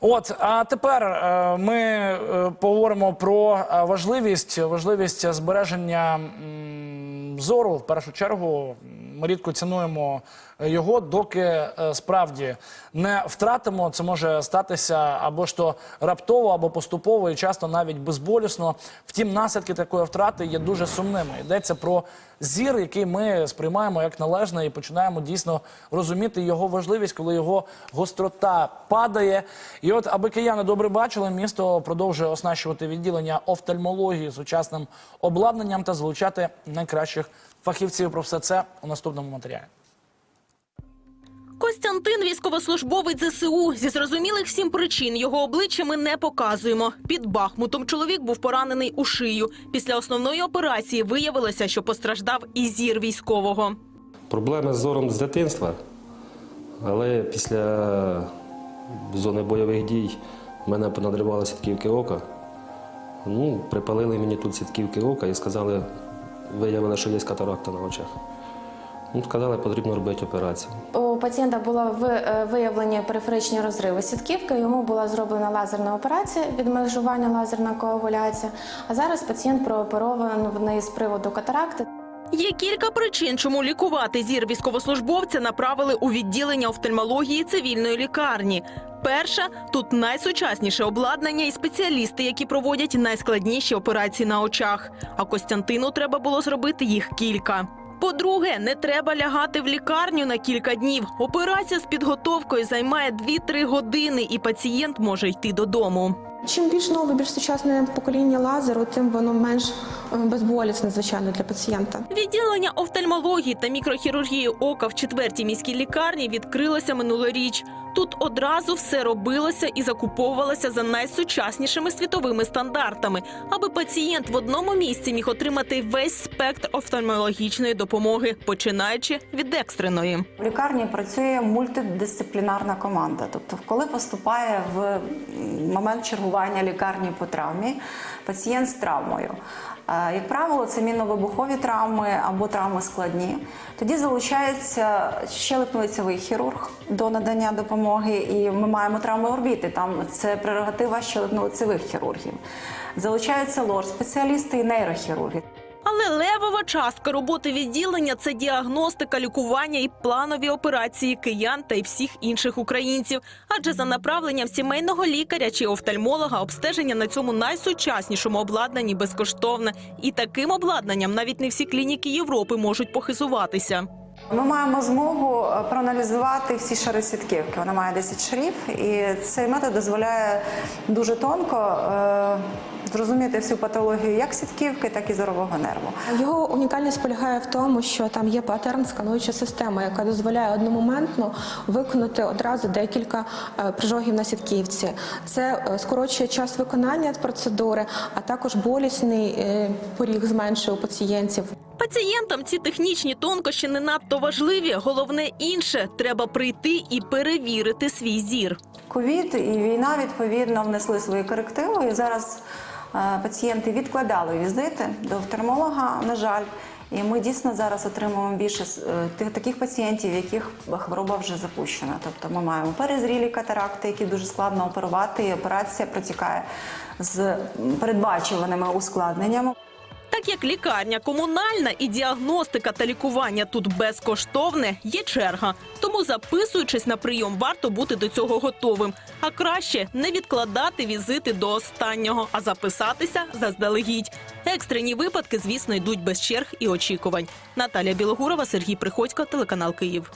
От а тепер е, ми е, поговоримо про е, важливість важливість збереження зору. В першу чергу ми рідко цінуємо його, доки е, справді не втратимо. Це може статися або ж то раптово, або поступово, і часто навіть безболісно. Втім, наслідки такої втрати є дуже сумними. Йдеться про зір, який ми сприймаємо як належне, і починаємо дійсно розуміти його важливість, коли його гострота падає. І от, аби кияни добре бачили, місто продовжує оснащувати відділення офтальмології сучасним обладнанням та залучати найкращих фахівців. Про все це у наступному матеріалі. Костянтин військовослужбовець ЗСУ. Зі зрозумілих всім причин його обличчя ми не показуємо. Під Бахмутом чоловік був поранений у шию. Після основної операції виявилося, що постраждав і зір військового. Проблеми з зором з дитинства, але після зони бойових дій в мене понадривали сітківки ока. Ну, припалили мені тут сітківки ока і сказали, виявили, що є катаракта на очах. Ну, сказали, потрібно робити операцію. У пацієнта було е, виявлені периферичні розриви сітківки. Йому була зроблена лазерна операція, відмежування лазерна коагуляція. А зараз пацієнт прооперований з приводу катаракти. Є кілька причин, чому лікувати зір військовослужбовця направили у відділення офтальмології цивільної лікарні. Перша тут найсучасніше обладнання і спеціалісти, які проводять найскладніші операції на очах. А Костянтину треба було зробити їх кілька. По-друге, не треба лягати в лікарню на кілька днів. Операція з підготовкою займає 2-3 години, і пацієнт може йти додому. Чим більш нове, більш сучасне покоління лазеру, тим воно менш безболісне, звичайно, для пацієнта. Відділення офтальмології та мікрохірургії ока в четвертій міській лікарні відкрилося минулоріч. Тут одразу все робилося і закуповувалося за найсучаснішими світовими стандартами, аби пацієнт в одному місці міг отримати весь спектр офтальмологічної допомоги, починаючи від екстреної. В лікарні працює мультидисциплінарна команда. Тобто, коли поступає в момент чергування лікарні по травмі пацієнт з травмою. е, Як правило, це мінно-вибухові травми або травми складні. Тоді залучається щелепно-лицевий хірург до надання допомоги, і ми маємо травми орбіти. Там це прерогатива щелепно-лицевих хірургів. Залучаються лор-спеціалісти і нейрохірурги. Але левова частка роботи відділення це діагностика, лікування і планові операції киян та й всіх інших українців. Адже за направленням сімейного лікаря чи офтальмолога обстеження на цьому найсучаснішому обладнанні безкоштовне. І таким обладнанням навіть не всі клініки Європи можуть похизуватися. Ми маємо змогу е, проаналізувати всі шари сітківки. Вона має 10 шарів, і цей метод дозволяє дуже тонко е, зрозуміти всю патологію як сітківки, так і зорового нерву. Його унікальність полягає в тому, що там є паттерн скануюча система, яка дозволяє одномоментно виконати одразу декілька е, прижогів на сітківці. Це скорочує час виконання процедури, а також болісний поріг зменшує у пацієнтів. Пацієнтам ці технічні тонкощі не надто важливі. Головне інше треба прийти і перевірити свій зір. Ковід і війна відповідно внесли свої корективи. І зараз е, пацієнти відкладали візити до офтальмолога, на жаль. І ми дійсно зараз отримуємо більше е, таких пацієнтів, яких хвороба вже запущена. Тобто ми маємо перезрілі катаракти, які дуже складно оперувати, і операція протікає з передбачуваними ускладненнями. Так як лікарня комунальна і діагностика та лікування тут безкоштовне, є черга. Тому записуючись на прийом, варто бути до цього готовим. А краще не відкладати візити до останнього, а записатися заздалегідь. Екстрені випадки, звісно, йдуть без черг і очікувань. Наталія Білогурова, Сергій Приходько, телеканал Київ.